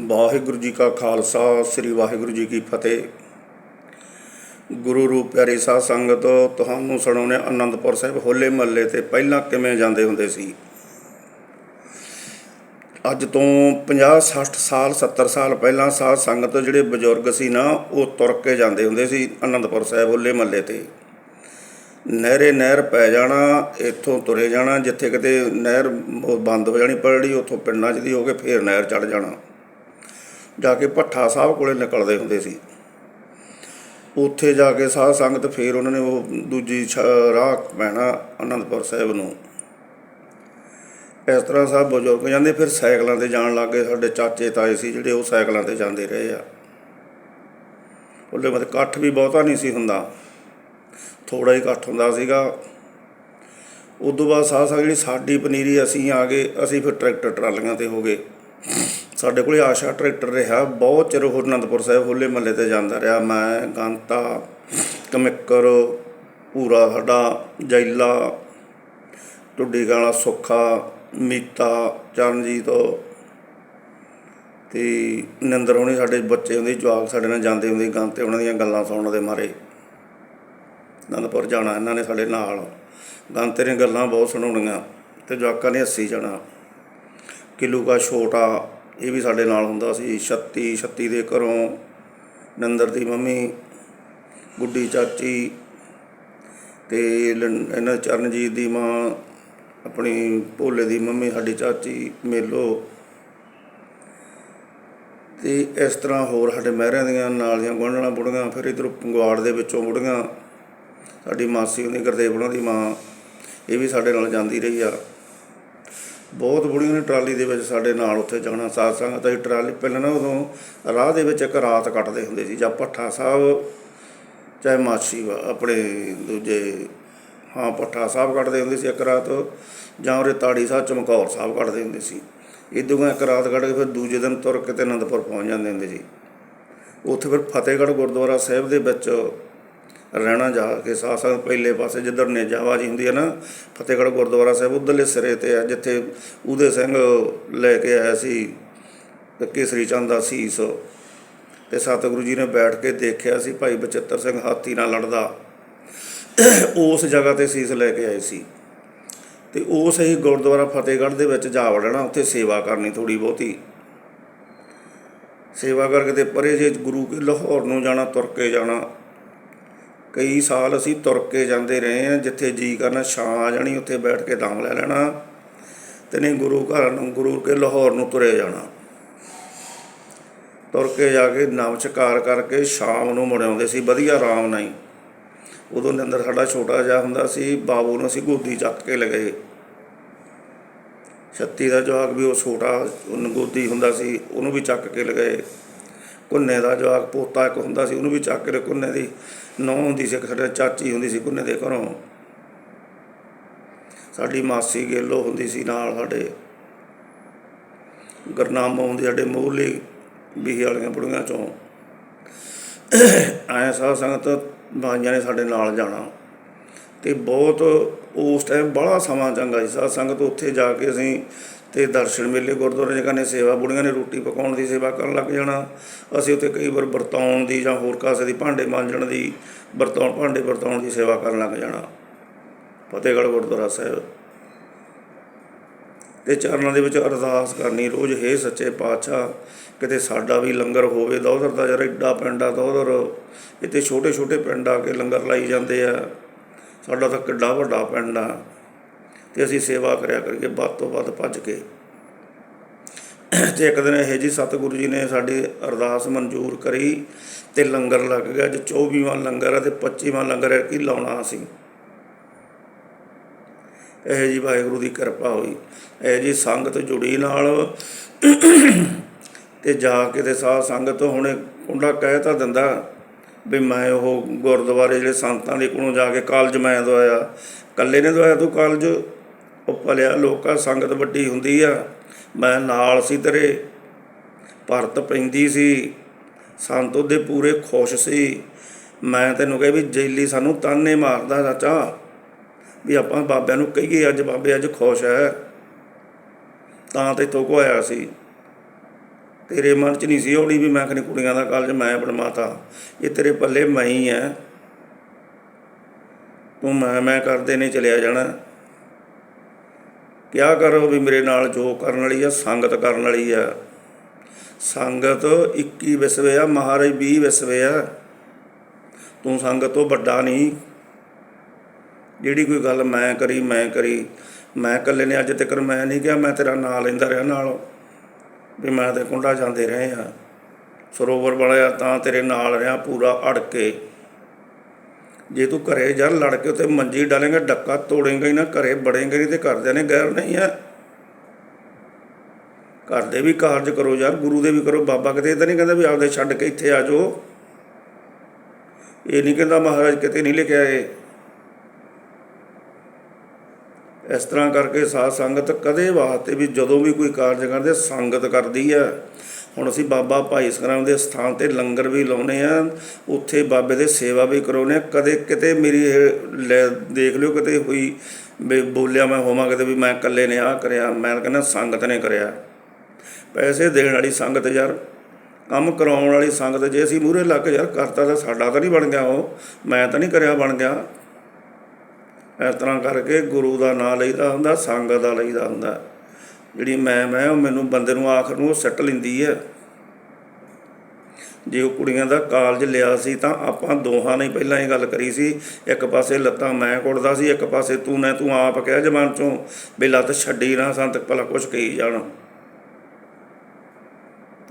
ਵਾਹਿਗੁਰੂ ਜੀ ਕਾ ਖਾਲਸਾ, ਸ੍ਰੀ ਵਾਹਿਗੁਰੂ ਜੀ ਕੀ ਫਤਿਹ। ਗੁਰੂ ਰੂਪ ਪਿਆਰੀ ਸਾਧ ਸੰਗਤ, ਤੁਹਾਨੂੰ ਸੁਣਾਉਣੇ ਆਨੰਦਪੁਰ ਸਾਹਿਬ ਹੋਲੇ ਮਹੱਲੇ ਤੇ ਪਹਿਲਾਂ ਕਿਵੇਂ ਜਾਂਦੇ ਹੁੰਦੇ ਸੀ? ਅੱਜ ਤੋਂ 50 60 ਸਾਲ 70 ਸਾਲ ਪਹਿਲਾਂ ਸਾਧ ਸੰਗਤ ਜਿਹੜੇ ਬਜ਼ੁਰਗ ਸੀ ਨਾ, ਉਹ ਤੁਰ ਕੇ ਜਾਂਦੇ ਹੁੰਦੇ ਸੀ ਆਨੰਦਪੁਰ ਸਾਹਿਬ ਹੋਲੇ ਮਹੱਲੇ ਤੇ। ਨਹਿਰੇ ਨਹਿਰ ਪੈ ਜਾਣਾ, ਇੱਥੋਂ ਤੁਰੇ ਜਾਣਾ, ਜਿੱਥੇ ਕਿਤੇ ਨਹਿਰ ਉਹ ਬੰਦ ਹੋ ਜਾਣੀ ਪੜੜੀ ਉੱਥੋਂ ਪਿੰਡਾਂ 'ਚ ਦੀ ਹੋ ਕੇ ਫੇਰ ਨਹਿਰ ਚੜ ਜਾਣਾ। ਜਾ ਕੇ ਭੱਠਾ ਸਾਹਿਬ ਕੋਲੇ ਨਿਕਲਦੇ ਹੁੰਦੇ ਸੀ। ਉੱਥੇ ਜਾ ਕੇ ਸਾਧ ਸੰਗਤ ਫੇਰ ਉਹਨਾਂ ਨੇ ਉਹ ਦੂਜੀ ਰਾਹ ਪੈਣਾ ਅਨੰਦਪੁਰ ਸਾਹਿਬ ਨੂੰ। ਇਸ ਤਰ੍ਹਾਂ ਸਭ ਬਜ਼ੁਰਗ ਜਾਂਦੇ, ਫਿਰ ਸਾਈਕਲਾਂ ਤੇ ਜਾਣ ਲੱਗੇ ਸਾਡੇ ਚਾਚੇ ਤਾਏ ਸੀ ਜਿਹੜੇ ਉਹ ਸਾਈਕਲਾਂ ਤੇ ਜਾਂਦੇ ਰਹੇ ਆ। ਉਹਲੇ ਮਤ ਇਕੱਠ ਵੀ ਬਹੁਤਾ ਨਹੀਂ ਸੀ ਹੁੰਦਾ। ਥੋੜਾ ਹੀ ਘੱਟ ਹੁੰਦਾ ਸੀਗਾ। ਉਦੋਂ ਬਾਅਦ ਸਾਹ ਸਾਹ ਜਿਹੜੀ ਸਾਡੀ ਪਨੀਰੀ ਅਸੀਂ ਆ ਗਏ, ਅਸੀਂ ਫਿਰ ਟਰੈਕਟਰ ਟਰਾਲੀਆਂ ਤੇ ਹੋ ਗਏ। ਸਾਡੇ ਕੋਲੇ ਆਸ਼ਾ ਟਰੈਕਟਰ ਰਿਹਾ, ਬਹੁਤ ਚਿਰ ਉਹ ਅਨੰਦਪੁਰ ਸਾਹਿਬ ਹੋਲੇ ਮਹੱਲੇ ਤੇ ਜਾਂਦਾ ਰਿਹਾ। ਮੈਂ, ਗੰਤਾ, ਕਮਿਕਰ ਪੂਰਾ ਸਾਡਾ, ਜੈਲਾ ਟੁੱਡੀ ਗਾਲਾ ਸੁੱਖਾ, ਮੀਤਾ, ਚਰਨਜੀਤ ਤੇ ਨਿੰਦਰ ਹੋਣੀ ਸਾਡੇ ਬੱਚੇ ਹੁੰਦੇ, ਜਵਾਕ ਸਾਡੇ ਨਾਲ ਜਾਂਦੇ ਹੁੰਦੇ ਗਾਂ ਤੇ ਉਹਨਾਂ ਦੀਆਂ ਗੱਲਾਂ ਸੁਣਨ ਦੇ ਮਾਰੇ। ਅਨੰਦਪੁਰ ਜਾਣਾ, ਇਹਨਾਂ ਨੇ ਸਾਡੇ ਨਾਲ। ਗਾਂ ਤੇਰੀਆਂ ਗੱਲਾਂ ਬਹੁਤ ਸੁਣਾਉਣੀਆਂ ਤੇ ਜਵਾਕਾਂ ਨੇ ਹੱਸੀ ਜਾਣਾ। ਕਿਲੂ ਕਾ ਛੋਟਾ, ਇਹ ਵੀ ਸਾਡੇ ਨਾਲ ਹੁੰਦਾ ਸੀ। 36 36 ਦੇ ਘਰੋਂ ਨੰਦਰ ਦੀ ਮੰਮੀ, ਗੁੱਡੀ ਚਾਚੀ ਤੇ ਲੰ- ਇਹਨਾਂ ਚਰਨਜੀਤ ਦੀ ਮਾਂ, ਆਪਣੀ ਭੋਲੇ ਦੀ ਮੰਮੀ, ਸਾਡੀ ਚਾਚੀ ਮੇਲੋ। ਤੇ ਇਸ ਤਰ੍ਹਾਂ ਹੋਰ ਸਾਡੇ ਮਹਿਰਿਆਂ ਦੀਆਂ, ਨਾਲ ਦੀਆਂ ਗੁਆਂਢਣਾਂ ਬੁੜੀਆਂ, ਫਿਰ ਇਧਰ ਪੰਗਵਾੜ ਦੇ ਵਿੱਚੋਂ ਬੁੜੀਆਂ। ਸਾਡੀ ਮਾਸੀ ਉਹਦੀ ਗੁਰਦੇਵ ਉਹਨਾਂ ਦੀ ਮਾਂ, ਇਹ ਵੀ ਸਾਡੇ ਨਾਲ ਜਾਂਦੀ ਰਹੀ ਆ। ਬਹੁਤ ਬੁੜੀਆਂ ਨੇ ਟਰਾਲੀ ਦੇ ਵਿੱਚ ਸਾਡੇ ਨਾਲ ਉੱਥੇ ਜਾਣਾ। ਸਾਧ ਸੰਗਤ ਅਸੀਂ ਟਰਾਲੀ ਪਹਿਲਾਂ ਨਾ ਉਦੋਂ ਰਾਹ ਦੇ ਵਿੱਚ ਇੱਕ ਰਾਤ ਕੱਟਦੇ ਹੁੰਦੇ ਸੀ, ਜਾਂ ਭੱਠਾ ਸਾਹਿਬ, ਚਾਹੇ ਮਾਸੀ ਵਾ- ਆਪਣੇ ਦੂਜੇ, ਹਾਂ, ਭੱਠਾ ਸਾਹਿਬ ਕੱਟਦੇ ਹੁੰਦੇ ਸੀ ਇੱਕ ਰਾਤ, ਜਾਂ ਉਰੇ ਤਾੜੀ ਸਾਹਿਬ, ਚਮਕੌਰ ਸਾਹਿਬ ਕੱਟਦੇ ਹੁੰਦੇ ਸੀ। ਇਦੋਂ ਇੱਕ ਰਾਤ ਕੱਢ ਕੇ ਫਿਰ ਦੂਜੇ ਦਿਨ ਤੁਰ ਕੇ ਤੇ ਅਨੰਦਪੁਰ ਪਹੁੰਚ ਜਾਂਦੇ ਹੁੰਦੇ ਸੀ। ਉੱਥੇ ਫਿਰ ਫਤਿਹਗੜ੍ਹ ਗੁਰਦੁਆਰਾ ਸਾਹਿਬ ਦੇ ਵਿੱਚ ਰਹਿਣਾ ਜਾ ਕੇ ਸਾਹ ਸਾਹ ਪਹਿਲੇ ਪਾਸੇ ਜਿੱਧਰ ਨੇਜਾਵਾਜੀ ਹੁੰਦੀ ਹੈ ਨਾ, ਫਤਿਹਗੜ੍ਹ ਗੁਰਦੁਆਰਾ ਸਾਹਿਬ, ਉਧਰਲੇ ਸਿਰੇ ਤੇ ਆ ਜਿੱਥੇ ਉਹਦੇ ਸਿੰਘ ਲੈ ਕੇ ਆਇਆ ਸੀ ਕੇਸਰੀ ਚੰਦ ਦਾ ਸੀਸ। ਤੇ ਸਤਿਗੁਰੂ ਜੀ ਨੇ ਬੈਠ ਕੇ ਦੇਖਿਆ ਸੀ ਭਾਈ ਬਚਿੱਤਰ ਸਿੰਘ ਹਾਥੀ ਨਾਲ ਲੜਦਾ। ਉਸ ਜਗ੍ਹਾ ਤੇ ਸੀਸ ਲੈ ਕੇ ਆਏ ਸੀ। ਤੇ ਉਸ ਹੀ ਗੁਰਦੁਆਰਾ ਫਤਿਹਗੜ੍ਹ ਦੇ ਵਿੱਚ ਜਾ ਵੜਨਾ, ਉੱਥੇ ਸੇਵਾ ਕਰਨੀ ਥੋੜੀ ਬਹੁਤੀ। ਸੇਵਾ ਕਰਕੇ ਤੇ ਪਰੇ ਜੇ ਗੁਰੂ ਕੇ ਲਾਹੌਰ ਨੂੰ ਜਾਣਾ, ਤੁਰ ਕੇ ਜਾਣਾ। ਕਈ ਸਾਲ ਅਸੀਂ ਤੁਰ ਕੇ ਜਾਂਦੇ ਰਹੇ ਹਾਂ, ਜਿੱਥੇ ਜੀ ਕਰਨਾ ਛਾਂ ਆ ਜਾਣੀ, ਉੱਥੇ ਬੈਠ ਕੇ ਦਮ ਲੈ ਲੈਣਾ ਤੇ ਨਹੀਂ ਗੁਰੂ ਘਰ ਨੂੰ, ਗੁਰੂ ਕੇ ਲਾਹੌਰ ਨੂੰ ਤੁਰੇ ਜਾਣਾ। ਤੁਰ ਕੇ ਜਾ ਕੇ ਨਮਸਕਾਰ ਕਰਕੇ ਸ਼ਾਮ ਨੂੰ ਮੁੜ ਆਉਂਦੇ ਸੀ, ਵਧੀਆ ਆਰਾਮ ਨਾਲ ਹੀ। ਉਦੋਂ ਨਿੰਦਰ ਸਾਡਾ ਛੋਟਾ ਜਿਹਾ ਹੁੰਦਾ ਸੀ, ਬਾਬੂ ਨੂੰ ਅਸੀਂ ਗੋਦੀ ਚੱਕ ਕੇ ਲਗਾਏ ਛੱਤੀ ਦਾ ਜਵਾਕ ਵੀ ਉਹ ਛੋਟਾ, ਉਹਨੂੰ ਗੋਦੀ ਹੁੰਦਾ ਸੀ, ਉਹਨੂੰ ਵੀ ਚੱਕ ਕੇ ਲਗਾਏ ਕੁੰਨੇ ਦਾ ਜਵਾਕ ਪੋਤਾ ਇੱਕ ਹੁੰਦਾ ਸੀ, ਉਹਨੂੰ ਵੀ ਚੱਕ ਕੇ ਕੁੰਨੇ ਦੀ ਨੌਂ ਹੁੰਦੀ ਸੀ, ਇੱਕ ਸਾਡੇ ਚਾਚੀ ਹੁੰਦੀ ਸੀ ਕੁੰਨੇ ਦੇ ਘਰੋਂ। ਸਾਡੀ ਮਾਸੀ ਗੇਲੋ ਹੁੰਦੀ ਸੀ ਨਾਲ ਸਾਡੇ। ਗੁਰਨਾਮਾ ਹੁੰਦੀ ਸਾਡੇ ਮੋਹਲੀ ਬੀਹੀ ਵਾਲੀਆਂ ਬੁੜੀਆਂ ਚੋਂ। ਆਇਆ ਸਾਧ ਸੰਗਤ ਬਾਈਆਂ ਨੇ ਸਾਡੇ ਨਾਲ ਜਾਣਾ। ਤੇ ਬਹੁਤ ਉਸ ਟਾਈਮ ਬੜਾ ਸਮਾਂ ਚੰਗਾ ਸੀ ਸਾਧ ਸੰਗਤ ਉੱਥੇ ਜਾ ਕੇ ਅਸੀਂ ਤੇ ਦਰਸ਼ਨ ਮੇਲੇ, ਗੁਰਦੁਆਰੇ ਜਗ੍ਹਾ ਨੇ ਸੇਵਾ, ਬੁੜੀਆਂ ਨੇ ਰੋਟੀ ਪਕਾਉਣ ਦੀ ਸੇਵਾ ਕਰਨ ਲੱਗ ਜਾਣਾ। ਅਸੀਂ ਉੱਥੇ ਕਈ ਵਾਰ ਵਰਤਾਉਣ ਦੀ ਜਾਂ ਹੋਰ ਕਾਸੇ ਦੀ ਭਾਂਡੇ ਮਾਂਜਣ ਦੀ ਵਰਤਾਉਣ, ਭਾਂਡੇ ਵਰਤਾਉਣ ਦੀ ਸੇਵਾ ਕਰਨ ਲੱਗ ਜਾਣਾ। ਫਤਿਹਗੜ੍ਹ ਗੁਰਦੁਆਰਾ ਸਾਹਿਬ। ਤੇ ਚਰਨਾਂ ਦੇ ਵਿੱਚ ਅਰਦਾਸ ਕਰਨੀ, ਰੋਜ਼, ਹੇ ਸੱਚੇ ਪਾਤਸ਼ਾਹ, ਕਿਤੇ ਸਾਡਾ ਵੀ ਲੰਗਰ ਹੋਵੇ ਦੋਦਰ ਦਾ ਜਰਾ ਏਡਾ ਪਿੰਡ ਆ ਦੋਦਰ ਇੱਥੇ ਛੋਟੇ ਛੋਟੇ ਪਿੰਡ ਆ ਕੇ ਲੰਗਰ ਲਾਈ ਜਾਂਦੇ ਆ। ਸਾਡਾ ਤਾਂ ਕਿੱਡਾ ਵੱਡਾ ਪਿੰਡ ਆ। ਤੇ ਅਸੀਂ ਸੇਵਾ ਕਰਿਆ ਕਰੀਏ, ਵੱਧ ਤੋਂ ਵੱਧ ਭੱਜ ਕੇ। ਤੇ ਇੱਕ ਦਿਨ ਇਹ ਜੀ ਸਤਿਗੁਰੂ ਜੀ ਨੇ ਸਾਡੀ ਅਰਦਾਸ ਮਨਜ਼ੂਰ ਕਰੀ ਤੇ ਲੰਗਰ ਲੱਗ ਗਿਆ, ਅੱਜ 24ਵਾਂ ਲੰਗਰ ਆ ਤੇ 25ਵਾਂ ਲੰਗਰ ਕੀ ਲਾਉਣਾ ਅਸੀਂ। ਇਹ ਜੀ ਵਾਹਿਗੁਰੂ ਦੀ ਕਿਰਪਾ ਹੋਈ। ਇਹ ਜੀ ਸੰਗਤ ਜੁੜੀ ਨਾਲ ਤੇ ਜਾ ਕੇ ਤੇ ਸਾਧ ਸੰਗਤ ਹੁਣੇ ਕੁੰਡਾ ਕਹਿ ਤਾਂ ਦਿੰਦਾ ਵੀ ਮੈਂ ਉਹ ਗੁਰਦੁਆਰੇ ਜਿਹੜੇ ਸੰਤਾਂ ਦੇ ਕੋਲੋਂ ਜਾ ਕੇ ਕਾਲਜ ਮੈਂ ਦਵਾਇਆ। ਕੱਲੇ ਨੇ ਦਵਾਇਆ ਤੂੰ ਕਾਲਜ? ਉਹ ਭਲਿਆ ਲੋਕਾਂ ਸੰਗਤ ਵੱਡੀ ਹੁੰਦੀ ਆ। ਮੈਂ ਨਾਲ ਸੀ ਤੇਰੇ। ਭਰਤ ਪੈਂਦੀ ਸੀ। ਸੰਤ ਉਹਦੇ ਪੂਰੇ ਖੁਸ਼ ਸੀ। ਮੈਂ ਤੈਨੂੰ ਕਹੇ ਵੀ ਜੇਲੀ ਸਾਨੂੰ ਤਾਨੇ ਮਾਰਦਾ ਚਾਚਾ ਵੀ ਆਪਾਂ ਬਾਬਿਆਂ ਨੂੰ ਕਹੀਏ ਅੱਜ ਬਾਬੇ ਅੱਜ ਖੁਸ਼ ਹੈ ਤਾਂ ਤੇ ਤੋਂ ਕੋ ਆਇਆ ਸੀ। ਤੇਰੇ ਮਨ 'ਚ ਨਹੀਂ ਸੀ ਆਉਣੀ ਵੀ ਮੈਂ ਕਹਿੰਦੀ ਕੁੜੀਆਂ ਦਾ ਕਾਲਜ ਮੈਂ ਬਣਵਾਤਾ ਇਹ ਤੇਰੇ ਪੱਲੇ ਮੈਂ ਹੀ ਐ। ਤੂੰ ਮੈਂ ਮੈਂ ਕਰਦੇ ਨੇ ਚਲਿਆ ਜਾਣਾ। ਕਿਆ ਕਰੋ ਵੀ ਮੇਰੇ ਨਾਲ ਜੋ ਕਰਨ ਵਾਲੀ ਆ, ਸੰਗਤ ਕਰਨ ਵਾਲੀ ਆ। ਸੰਗਤ 21 ਵਿਸਵੇ ਆ, ਮਹਾਰਾਜ 20 ਵਿਸਵੇ ਆ। ਤੂੰ ਸੰਗਤ ਤੋਂ ਵੱਡਾ ਨਹੀਂ। ਜਿਹੜੀ ਕੋਈ ਗੱਲ ਮੈਂ ਕਰੀ ਮੈਂ ਕਰੀ। ਮੈਂ ਇਕੱਲੇ ਨੇ ਅੱਜ ਤੱਕ ਮੈਂ ਨਹੀਂ ਕਿਹਾ, ਮੈਂ ਤੇਰਾ ਨਾਂ ਲੈਂਦਾ ਰਿਹਾ ਨਾਲ। ਵੀ ਮੈਂ ਤੇ ਕੁੰਡਾ ਜਾਂਦੇ ਰਹੇ ਆ। ਸਰੋਵਰ ਬਣਿਆ ਤਾਂ ਤੇਰੇ ਨਾਲ ਰਿਹਾ ਪੂਰਾ ਅੜ ਕੇ। ਜੇ ਤੂੰ ਘਰੇ ਯਾਰ ਲੜ ਕੇ ਉੱਤੇ ਮੰਜੀ ਡਾਲੇਂਗਾ, ਡੱਕਾ ਤੋੜੇਂਗਾ ਹੀ ਨਾ, ਘਰੇ ਬੜੇਂਗਾ ਨਹੀਂ ਤੇ ਘਰਦਿਆਂ ਨੇ ਗੈਰ ਨਹੀਂ ਹੈ ਘਰ ਦੇ ਵੀ ਕਾਰਜ ਕਰੋ ਯਾਰ, ਗੁਰੂ ਦੇ ਵੀ ਕਰੋ, ਬਾਬਾ ਕਿਤੇ ਤਾਂ ਨਹੀਂ ਕਹਿੰਦਾ ਵੀ ਆਪਦੇ ਛੱਡ ਕੇ ਇੱਥੇ ਆ ਜਾਓ। ਇਹ ਨਹੀਂ ਕਹਿੰਦਾ ਮਹਾਰਾਜ ਕਿਤੇ ਨਹੀਂ ਲਿਖਿਆ ਇਹ ਇਸ ਤਰ੍ਹਾਂ ਕਰਕੇ ਸਾਧ ਸੰਗਤ ਕਦੇ ਵਾਸਤੇ ਵੀ ਜਦੋਂ ਵੀ ਕੋਈ ਕਾਰਜ ਕਰਦੇ, ਸੰਗਤ ਕਰਦੀ ਹੈ ਹੁਣ ਅਸੀਂ ਬਾਬਾ ਭਾਈ ਸਖਰਾਮ ਦੇ ਸਥਾਨ ਤੇ ਲੰਗਰ ਵੀ ਲਾਉਨੇ ਆ, ਉੱਥੇ ਬਾਬੇ ਦੇ ਸੇਵਾ ਵੀ ਕਰਾਉਨੇ ਆ। ਕਦੇ ਕਿਤੇ ਮੇਰੀ ਇਹ ਲੈ ਦੇਖ ਲਿਓ, ਕਿਤੇ ਹੋਈ ਵੀ ਬੋਲਿਆ ਮੈਂ ਹੋਵਾਂ, ਕਿਤੇ ਵੀ ਮੈਂ ਇਕੱਲੇ ਨੇ ਆਹ ਕਰਿਆ, ਮੈਂ ਕਹਿੰਦਾ ਸੰਗਤ ਨੇ ਕਰਿਆ। ਪੈਸੇ ਦੇਣ ਵਾਲੀ ਸੰਗਤ ਯਾਰ, ਕੰਮ ਕਰਾਉਣ ਵਾਲੀ ਸੰਗਤ, ਜੇ ਅਸੀਂ ਮੂਹਰੇ ਲੱਗ ਕੇ ਯਾਰ ਕਰਤਾ ਤਾਂ ਸਾਡਾ ਤਾਂ ਨਹੀਂ ਬਣ ਗਿਆ ਉਹ, ਮੈਂ ਤਾਂ ਨਹੀਂ ਕਰਿਆ ਬਣ ਗਿਆ। ਇਸ ਤਰ੍ਹਾਂ ਕਰਕੇ ਗੁਰੂ ਦਾ ਨਾਮ ਲਈਦਾ ਹੁੰਦਾ, ਸੰਗਤ ਦਾ ਲਈਦਾ ਹੁੰਦਾ। ਜਿਹੜੀ ਮੈਂ ਮੈਂ ਉਹ ਮੈਨੂੰ ਬੰਦੇ ਨੂੰ ਆਖਰ ਨੂੰ ਉਹ ਸੱਟ ਲੈਂਦੀ ਹੈ ਜੇ ਉਹ ਕੁੜੀਆਂ ਦਾ ਕਾਲਜ ਲਿਆ ਸੀ ਤਾਂ ਆਪਾਂ ਦੋਹਾਂ ਨੇ ਪਹਿਲਾਂ ਇਹ ਗੱਲ ਕਰੀ ਸੀ, ਇੱਕ ਪਾਸੇ ਲੱਤਾਂ ਮੈਂ ਕੁੱਟਦਾ ਸੀ, ਇੱਕ ਪਾਸੇ ਤੂੰ ਨੇ ਤੂੰ ਆਪ ਕਹਿ ਜਮਾਨ ਚੋਂ ਵੀ ਲੱਤ ਛੱਡੀ ਨਾ ਸੰਤ ਭਲਾ ਕੁਛ ਕਹੀ ਜਾਣ।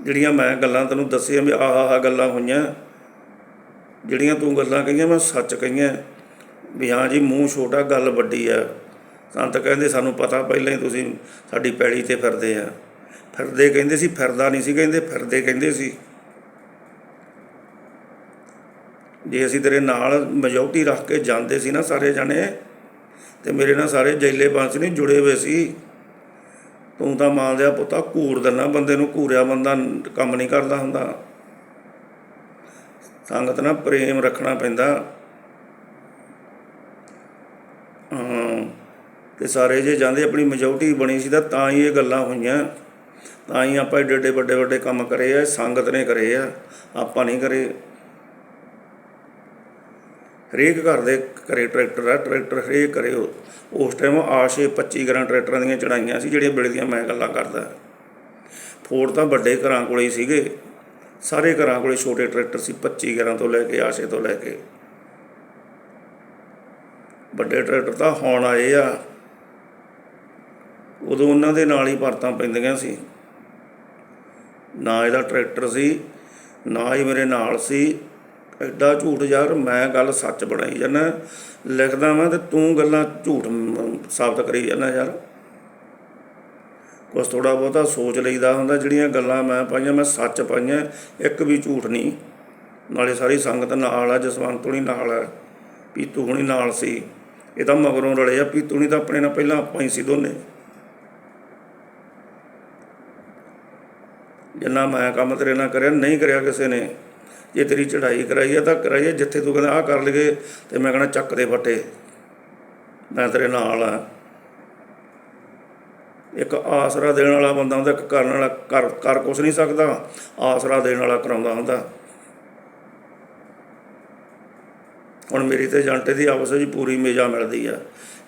ਜਿਹੜੀਆਂ ਮੈਂ ਗੱਲਾਂ ਤੈਨੂੰ ਦੱਸੀਆਂ ਵੀ ਆਹ ਆਹ ਗੱਲਾਂ ਹੋਈਆਂ, ਜਿਹੜੀਆਂ ਤੂੰ ਗੱਲਾਂ ਕਹੀਆਂ ਮੈਂ ਸੱਚ ਕਹੀਆਂ, ਵੀ ਹਾਂ ਜੀ ਮੂੰਹ ਛੋਟਾ ਗੱਲ ਵੱਡੀ ਆ। ਸੰਤ ਕਹਿੰਦੇ ਸਾਨੂੰ ਪਤਾ ਪਹਿਲਾਂ ਹੀ ਤੁਸੀਂ ਸਾਡੀ ਪੈੜੀ ਤੇ ਫਿਰਦੇ ਆ। ਫਿਰਦੇ ਕਹਿੰਦੇ ਸੀ, ਫਿਰਦਾ ਨਹੀਂ ਸੀ ਕਹਿੰਦੇ, ਫਿਰਦੇ ਕਹਿੰਦੇ ਸੀ। ਜੇ ਅਸੀਂ ਤੇਰੇ ਨਾਲ ਮਜੌਟੀ ਰੱਖ ਕੇ ਜਾਂਦੇ ਸੀ ਨਾ ਸਾਰੇ ਜਣੇ, ਤੇ ਮੇਰੇ ਨਾਲ ਸਾਰੇ ਜੈਲੇ ਬੰਸ ਨਹੀਂ ਜੁੜੇ ਹੋਏ ਸੀ। ਤੂੰ ਤਾਂ ਮਾਂ ਦਾ ਪੁੱਤਾ ਘੂਰ ਦਿੰਦਾ ਬੰਦੇ ਨੂੰ, ਘੂਰਿਆ ਬੰਦਾ ਕੰਮ ਨਹੀਂ ਕਰਦਾ ਹੁੰਦਾ। ਸੰਗਤ ਨਾਲ ਪ੍ਰੇਮ ਰੱਖਣਾ ਪੈਂਦਾ। ਹਾਂ। ਤੇ ਸਾਰੇ ਜੇ ਜਾਂਦੇ, ਆਪਣੀ ਮੈਜੋਰਟੀ ਬਣੀ ਸੀ ਤਾਂ ਤਾਂ ਹੀ ਇਹ ਗੱਲਾਂ ਹੋਈਆਂ। ਤਾਂ ਹੀ ਆਪਾਂ ਏਡੇ ਏਡੇ ਵੱਡੇ ਵੱਡੇ ਕੰਮ ਕਰੇ ਆ, ਸੰਗਤ ਨੇ ਕਰੇ ਆ, ਆਪਾਂ ਨਹੀਂ ਕਰੇ। ਹਰੇਕ ਘਰ ਦੇ ਘਰੇ ਟਰੈਕਟਰ ਆ, ਟਰੈਕਟਰ ਹਰੇਕ ਕਰੇ ਉਸ ਟਾਈਮ ਆਸ਼ੇ 25 ਗਰਾਂ ਟਰੈਕਟਰਾਂ ਦੀਆਂ ਚੜਾਈਆਂ ਸੀ, ਜਿਹੜੀਆਂ ਵੇਲੇ ਦੀਆਂ ਮੈਂ ਗੱਲਾਂ ਕਰਦਾ। ਫੋਰ ਤਾਂ ਵੱਡੇ ਘਰਾਂ ਕੋਲੇ ਹੀ ਸੀਗੇ, ਸਾਰੇ ਘਰਾਂ ਕੋਲੇ ਛੋਟੇ ਟਰੈਕਟਰ ਸੀ 25 ਗਰਾਂ ਤੋਂ ਲੈ ਕੇ, ਆਸ਼ੇ ਤੋਂ ਲੈ ਕੇ। ਵੱਡੇ ਟਰੈਕਟਰ ਤਾਂ ਹੁਣ ਆਏ ਆ। ਉਦੋਂ ਉਹਨਾਂ ਦੇ ਨਾਲ ਹੀ ਭਰਤਾਂ ਪੈਂਦੀਆਂ ਸੀ। ਨਾ ਇਹਦਾ ਟਰੈਕਟਰ ਸੀ, ਨਾ ਹੀ ਮੇਰੇ ਨਾਲ ਸੀ। ਐਡਾ ਝੂਠ ਯਾਰ, ਮੈਂ ਗੱਲ ਸੱਚ ਬਣਾਈ ਜਾਂਦਾ ਲਿਖਦਾ ਮੈਂ ਤੇ ਤੂੰ ਗੱਲਾਂ ਝੂਠ ਸਾਬਤ ਕਰੀ ਜਾਂਦਾ ਯਾਰ। ਕੁਛ ਥੋੜਾ ਬਹੁਤਾ ਸੋਚ ਲਈਦਾ ਹੁੰਦਾ, ਜਿਹੜੀਆਂ ਗੱਲਾਂ ਮੈਂ ਪਾਈਆਂ, ਮੈਂ ਸੱਚ ਪਾਈਆਂ, ਇੱਕ ਵੀ ਝੂਠ ਨਹੀਂ। ਨਾਲੇ ਸਾਰੀ ਸੰਗਤ ਨਾਲ ਆ, ਜਸਵੰਤ ਹੁਣੀ ਨਾਲ ਆ, ਪੀਤੂ ਹੁਣੀ ਨਾਲ ਸੀ। ਇਹ ਤਾਂ ਮਗਰੋਂ ਰਲੇ ਆ, ਪੀਤੂ ਹੁਣੀ ਤਾਂ ਆਪਣੇ ਨਾਲ ਪਹਿਲਾਂ ਆਪਾਂ ਹੀ ਸੀ ਦੋਨੇ। ਜਿੰਨਾ ਮੈਂ ਕੰਮ ਤੇਰੇ ਨਾਲ ਕਰਿਆ, ਨਹੀਂ ਕਰਿਆ ਕਿਸੇ ਨੇ। ਜੇ ਤੇਰੀ ਚੜ੍ਹਾਈ ਕਰਾਈ ਹੈ ਤਾਂ ਕਰਾਈਏ ਜਿੱਥੇ ਤੂੰ ਕਹਿੰਦਾ ਆਹ ਕਰ ਲਈਏ, ਤੇ ਮੈਂ ਕਹਿੰਦਾ ਚੱਕ ਦੇ ਫੱਟੇ। ਮੈਂ ਤੇਰੇ ਨਾਲ ਆ। ਇੱਕ ਆਸਰਾ ਦੇਣ ਵਾਲਾ ਬੰਦਾ ਹੁੰਦਾ, ਇੱਕ ਕਰਨ ਵਾਲਾ ਕਰ ਕਰ ਕੁਛ ਨਹੀਂ ਸਕਦਾ, ਆਸਰਾ ਦੇਣ ਵਾਲਾ ਕਰਾਉਂਦਾ ਹੁੰਦਾ। ਹੁਣ ਮੇਰੀ ਤੇ ਜੰਟੇ ਦੀ ਆਪਸ ਵਿੱਚ ਪੂਰੀ ਮੇਜਾ ਮਿਲਦੀ ਆ।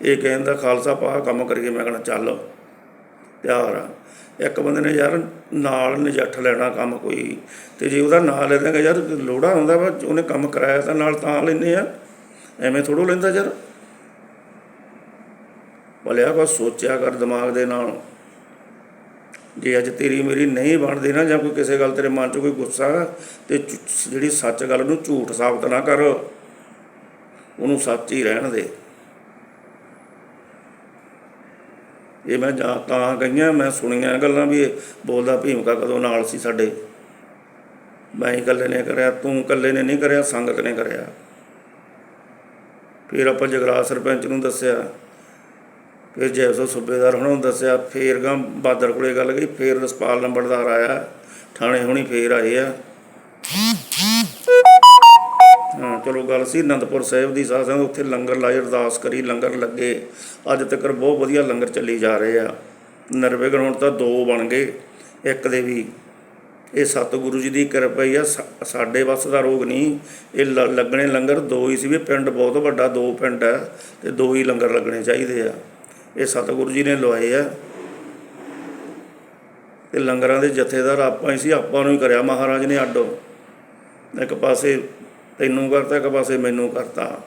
ਇਹ ਕਹਿੰਦਾ ਖਾਲਸਾ ਪਾ ਕੰਮ ਕਰੀਏ, ਮੈਂ ਕਹਿੰਦਾ ਚੱਲ। ਤਿਆਰ ਆ। ਇੱਕ ਬੰਦੇ ਨੇ ਯਾਰ ਨਾਲ ਨਜੱਠ ਲੈਣਾ ਕੰਮ ਕੋਈ। ਤੇ ਜੇ ਉਹਦਾ ਨਾਂ ਲੈ ਦਾਂਗਾ ਯਾਰ, ਲੋੜਾ ਹੁੰਦਾ ਵਾ, ਉਹਨੇ ਕੰਮ ਕਰਾਇਆ ਤਾਂ ਨਾਲ ਤਾਂ ਲੈਨੇ ਆ। ਐਵੇਂ ਥੋੜੋ ਲੈਂਦਾ ਯਾਰ। ਭਲਿਆ ਕੋ ਸੋਚਿਆ ਕਰ ਦਿਮਾਗ ਦੇ ਨਾਲ। ਜੇ ਅੱਜ ਤੇਰੀ ਮੇਰੀ ਨਹੀਂ ਬਣਦੀ ਨਾ, ਜਾਂ ਕੋਈ ਕਿਸੇ ਗੱਲ ਤੇਰੇ ਮਨ 'ਚ ਕੋਈ ਗੁੱਸਾ, ਤੇ ਜਿਹੜੀ ਸੱਚ ਗੱਲ ਨੂੰ ਝੂਠ ਸਾਬਤ ਨਾ ਕਰ। ਉਹਨੂੰ ਸੱਚ ਹੀ ਰਹਿਣ ਦੇ। ਇਹ ਮੈਂ ਜਾਂ ਤਾਂ ਗਈਆਂ, ਮੈਂ ਸੁਣੀਆਂ ਗੱਲਾਂ ਵੀ ਇਹ ਬੋਲਦਾ ਭੀਮਕਾ ਕਦੋਂ ਨਾਲ ਸੀ ਸਾਡੇ। ਮੈਂ ਹੀ ਇਕੱਲੇ ਨੇ ਕਰਿਆ, ਤੂੰ ਇਕੱਲੇ ਨੇ ਨਹੀਂ ਕਰਿਆ, ਸੰਗਤ ਨੇ ਕਰਿਆ। ਫਿਰ ਆਪਾਂ ਜਗਰਾਜ ਸਰਪੰਚ ਨੂੰ ਦੱਸਿਆ, ਫਿਰ ਜੈਸੋ ਸੂਬੇਦਾਰ ਹੁਣਾਂ ਨੂੰ ਦੱਸਿਆ, ਫੇਰ ਗਾਂ ਬਾਦਰ ਕੋਲੇ ਗੱਲ ਗਈ, ਫੇਰ ਰਸਪਾਲ ਨੰਬਰਦਾਰ ਆਇਆ, ਥਾਣੇ ਹੁਣੀ ਫੇਰ ਆਏ ਆ। ਚਲੋ ਗੱਲ ਸੀ, ਅਨੰਦਪੁਰ ਸਾਹਿਬ ਦੀ ਸਾਧ ਉੱਥੇ ਲੰਗਰ ਲਾਏ, ਅਰਦਾਸ ਕਰੀ, ਲੰਗਰ ਲੱਗੇ। ਅੱਜ ਤੱਕ ਬਹੁਤ ਵਧੀਆ ਲੰਗਰ ਚੱਲੀ ਜਾ ਰਹੇ ਆ। ਨਰਵੇਗਣ ਹੁਣ ਤਾਂ ਦੋ ਬਣ ਗਏ, ਇੱਕ ਦੇ ਵੀ। ਇਹ ਸਤਿਗੁਰੂ ਜੀ ਦੀ ਕਿਰਪਾ ਹੀ ਆ ਸਾਡੇ ਵੱਸ ਦਾ ਰੋਗ ਨਹੀਂ। ਇਹ ਲ- ਲੱਗਣੇ ਲੰਗਰ ਦੋ ਹੀ ਸੀ ਵੀ ਪਿੰਡ ਬਹੁਤ ਵੱਡਾ, ਦੋ ਪਿੰਡ ਹੈ ਤੇ ਦੋ ਹੀ ਲੰਗਰ ਲੱਗਣੇ ਚਾਹੀਦੇ ਆ। ਇਹ ਸਤਿਗੁਰੂ ਜੀ ਨੇ ਲਵਾਏ ਆ। ਤੇ ਲੰਗਰਾਂ ਦੇ ਜਥੇਦਾਰ ਆਪਾਂ ਹੀ ਸੀ, ਆਪਾਂ ਨੂੰ ਹੀ ਕਰਿਆ ਮਹਾਰਾਜ ਨੇ ਅੱਡ। ਇੱਕ ਪਾਸੇ ਤੈਨੂੰ ਕਰਤਾ ਇੱਕ ਪਾਸੇ ਮੈਨੂੰ ਕਰਤਾ।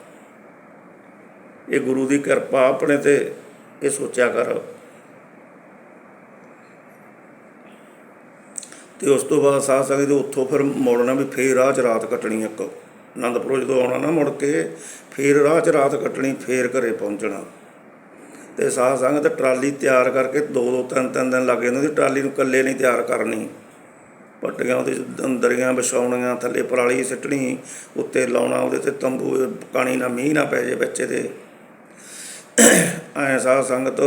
ਇਹ ਗੁਰੂ ਦੀ ਕਿਰਪਾ ਆਪਣੇ ਤੇ ਇਹ ਸੋਚਿਆ ਕਰ। ਤੇ ਉਸ ਤੋਂ ਬਾਅਦ ਸਾਧ ਸੰਗਤ ਦੇ ਉੱਥੋਂ ਫਿਰ ਮੁੜਨਾ ਵੀ ਫੇਰ ਰਾਹ 'ਚ ਰਾਤ ਕੱਟਣੀ ਇੱਕ। ਆਨੰਦਪੁਰ ਜਦੋਂ ਆਉਣਾ ਨਾ ਮੁੜ ਕੇ, ਫੇਰ ਰਾਹ 'ਚ ਰਾਤ ਕੱਟਣੀ, ਫੇਰ ਘਰੇ ਪਹੁੰਚਣਾ। ਤੇ ਸਾਧ ਸੰਗਤ ਟਰਾਲੀ ਤਿਆਰ ਕਰਕੇ ਦੋ ਦੋ ਤਿੰਨ ਤਿੰਨ ਦਿਨ ਲੱਗ ਜਾਂਦੇ ਉਹਦੀ ਟਰਾਲੀ ਨੂੰ ਇਕੱਲੇ ਨਹੀਂ ਤਿਆਰ ਕਰਨੀ। ਪੱਟੀਆਂ ਉਹਦੇ 'ਚ ਦਰੀਆਂ ਵਿਛਾਉਣੀਆਂ, ਥੱਲੇ ਪਰਾਲੀ ਸਿੱਟਣੀ, ਉੱਤੇ ਲਾਉਣਾ, ਉਹਦੇ ਤੇ ਤੰਬੂ, ਪਾਣੀ ਨਾ ਮੀਂਹ ਨਾ ਪੈ ਜੇ ਬੱਚੇ ਦੇ। ਐ ਸਾਧ ਸੰਗਤ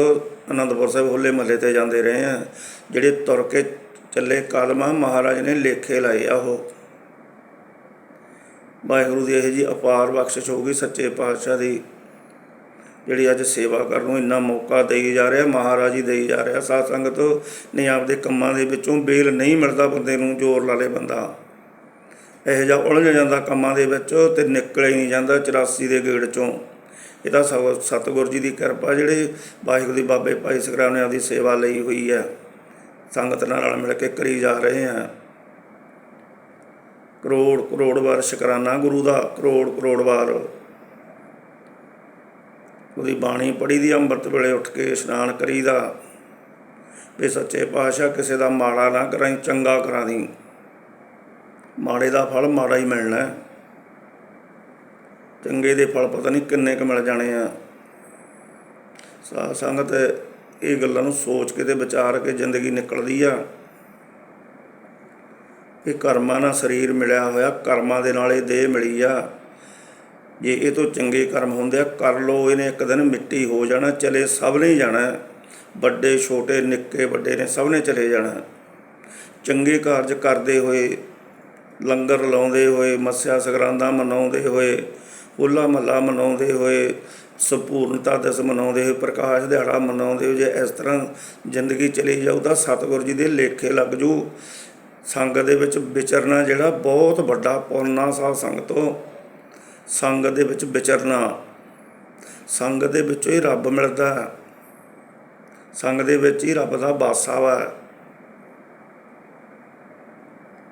ਅਨੰਦਪੁਰ ਸਾਹਿਬ ਹੋਲੇ ਮਹੱਲੇ ਤੇ ਜਾਂਦੇ ਰਹੇ ਆ, ਜਿਹੜੇ ਤੁਰ ਕੇ ਚੱਲੇ ਕਦਮਾਂ ਮਹਾਰਾਜ ਨੇ ਲੇਖੇ ਲਾਏ ਆ ਉਹ। ਵਾਹਿਗੁਰੂ ਦੀ ਇਹ ਜੀ ਅਪਾਰ ਬਖਸ਼ਿਸ਼ ਹੋ ਗਈ ਸੱਚੇ ਪਾਤਸ਼ਾਹ ਦੀ। ਜਿਹੜੀ ਅੱਜ ਸੇਵਾ ਕਰਨ ਨੂੰ ਇੰਨਾ ਮੌਕਾ ਦੇਈ ਜਾ ਰਿਹਾ, ਮਹਾਰਾਜ ਹੀ ਦੇਈ ਜਾ ਰਿਹਾ। ਸਾਧ ਸੰਗਤ ਨੇ ਆਪਦੇ ਕੰਮਾਂ ਦੇ ਵਿੱਚੋਂ ਬੇਲ ਨਹੀਂ ਮਿਲਦਾ ਬੰਦੇ ਨੂੰ, ਜ਼ੋਰ ਲਾ ਲੇ ਬੰਦਾ। ਇਹੋ ਜਿਹਾ ਉਲਝ ਜਾਂਦਾ ਕੰਮਾਂ ਦੇ ਵਿੱਚ ਤੇ ਨਿਕਲ ਹੀ ਨਹੀਂ ਜਾਂਦਾ 84 ਦੇ ਗੇੜ ਚੋਂ। ਇਹਦਾ ਸਭ ਸਤਿਗੁਰ ਜੀ ਦੀ ਕਿਰਪਾ, ਜਿਹੜੇ ਵਾਹਿਗੁਰੂ ਦੀ ਬਾਬੇ ਭਾਈ ਸਗਰਾਮ ਨੇ ਆਪਦੀ ਸੇਵਾ ਲਈ ਹੋਈ ਹੈ। ਸੰਗਤ ਨਾਲ ਰਲ ਮਿਲ ਕੇ ਕਰੀ ਜਾ ਰਹੇ ਆ ਕਰੋੜ ਕਰੋੜ ਵਾਰ ਸ਼ੁਕਰਾਨਾ ਗੁਰੂ ਦਾ ਕਰੋੜ ਕਰੋੜ ਵਾਰ। ਉਹਦੀ ਬਾਣੀ ਪੜ੍ਹੀ ਦੀ, ਅੰਮ੍ਰਿਤ ਵੇਲੇ ਉੱਠ ਕੇ ਇਸ਼ਨਾਨ ਕਰੀਦਾ। ਵੀ ਸੱਚੇ ਪਾਤਸ਼ਾਹ ਕਿਸੇ ਦਾ ਮਾੜਾ ਨਾ ਕਰਾਂ ਚੰਗਾ ਕਰਾਂ ਦੀ ਮਾੜੇ ਦਾ ਫਲ ਮਾੜਾ ਹੀ ਮਿਲਣਾ ਚੰਗੇ ਦੇ ਫਲ ਪਤਾ ਨਹੀਂ ਕਿੰਨੇ ਕੁ ਮਿਲ ਜਾਣੇ ਆ। ਸਾਧ ਸੰਗਤ ਇਹ ਗੱਲਾਂ ਨੂੰ ਸੋਚ ਕੇ ਤੇ ਵਿਚਾਰ ਕੇ ਜ਼ਿੰਦਗੀ ਨਿਕਲਦੀ ਆ। ਇਹ ਕਰਮਾਂ ਨਾਲ ਸਰੀਰ ਮਿਲਿਆ ਹੋਇਆ, ਕਰਮਾਂ ਦੇ ਨਾਲ ਇਹ ਦੇਹ ਮਿਲੀ ਆ। ਜੇ ਇਹ ਤੋਂ ਚੰਗੇ ਕਰਮ ਹੁੰਦੇ ਆ, ਕਰ ਲੋ ਇਹਨੇ ਇੱਕ ਦਿਨ ਮਿੱਟੀ ਹੋ ਜਾਣਾ, ਚਲੇ ਸਭ ਨੇ ਜਾਣਾ ਵੱਡੇ, ਛੋਟੇ, ਨਿੱਕੇ, ਵੱਡੇ ਨੇ ਸਭ ਨੇ ਚਲੇ ਜਾਣਾ ਚੰਗੇ ਕਾਰਜ ਕਰਦੇ ਹੋਏ, ਲੰਗਰ ਲਾਉਂਦੇ ਹੋਏ, ਮੱਸਿਆ ਸਗਰਾਂਦਾ ਮਨਾਉਂਦੇ ਹੋਏ, ਹੋਲਾ ਮਹੱਲਾ ਮਨਾਉਂਦੇ ਹੋਏ, ਸੰਪੂਰਨਤਾ ਦਿਵਸ ਮਨਾਉਂਦੇ ਹੋਏ, ਪ੍ਰਕਾਸ਼ ਦਿਹਾੜਾ ਮਨਾਉਂਦੇ ਹੋਏ, ਜੇ ਇਸ ਤਰ੍ਹਾਂ ਜ਼ਿੰਦਗੀ ਚਲੀ ਜਾਊ ਤਾਂ ਸਤਿਗੁਰੂ ਜੀ ਦੇ ਲੇਖੇ ਲੱਗ ਜੂ। ਸੰਗਤ ਦੇ ਵਿੱਚ ਵਿਚਰਨਾ ਜਿਹੜਾ ਬਹੁਤ ਵੱਡਾ ਪੁੰਨਾ ਸਾਧ ਸੰਗਤੋਂ ਸੰਗਤ ਦੇ ਵਿੱਚ ਵਿਚਰਨਾ। ਸੰਗਤ ਦੇ ਵਿੱਚੋਂ ਹੀ ਰੱਬ ਮਿਲਦਾ ਹੈ। ਸੰਗ ਦੇ ਵਿੱਚ ਹੀ ਰੱਬ ਦਾ ਵਾਸਾ ਵਾ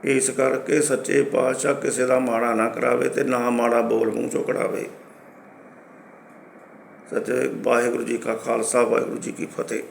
ਇਸ ਕਰਕੇ ਸੱਚੇ ਪਾਤਸ਼ਾਹ ਕਿਸੇ ਦਾ ਮਾੜਾ ਨਾ ਕਰਾਵੇ ਤੇ ਨਾ ਮਾੜਾ ਬੋਲ ਮੂੰਹ ਚੋਂ ਕਢਾਵੇ। ਸੱਚੇ ਵਾਹਿਗੁਰੂ ਜੀ ਕਾ ਖਾਲਸਾ, ਵਾਹਿਗੁਰੂ ਜੀ ਕੀ ਫਤਿਹ।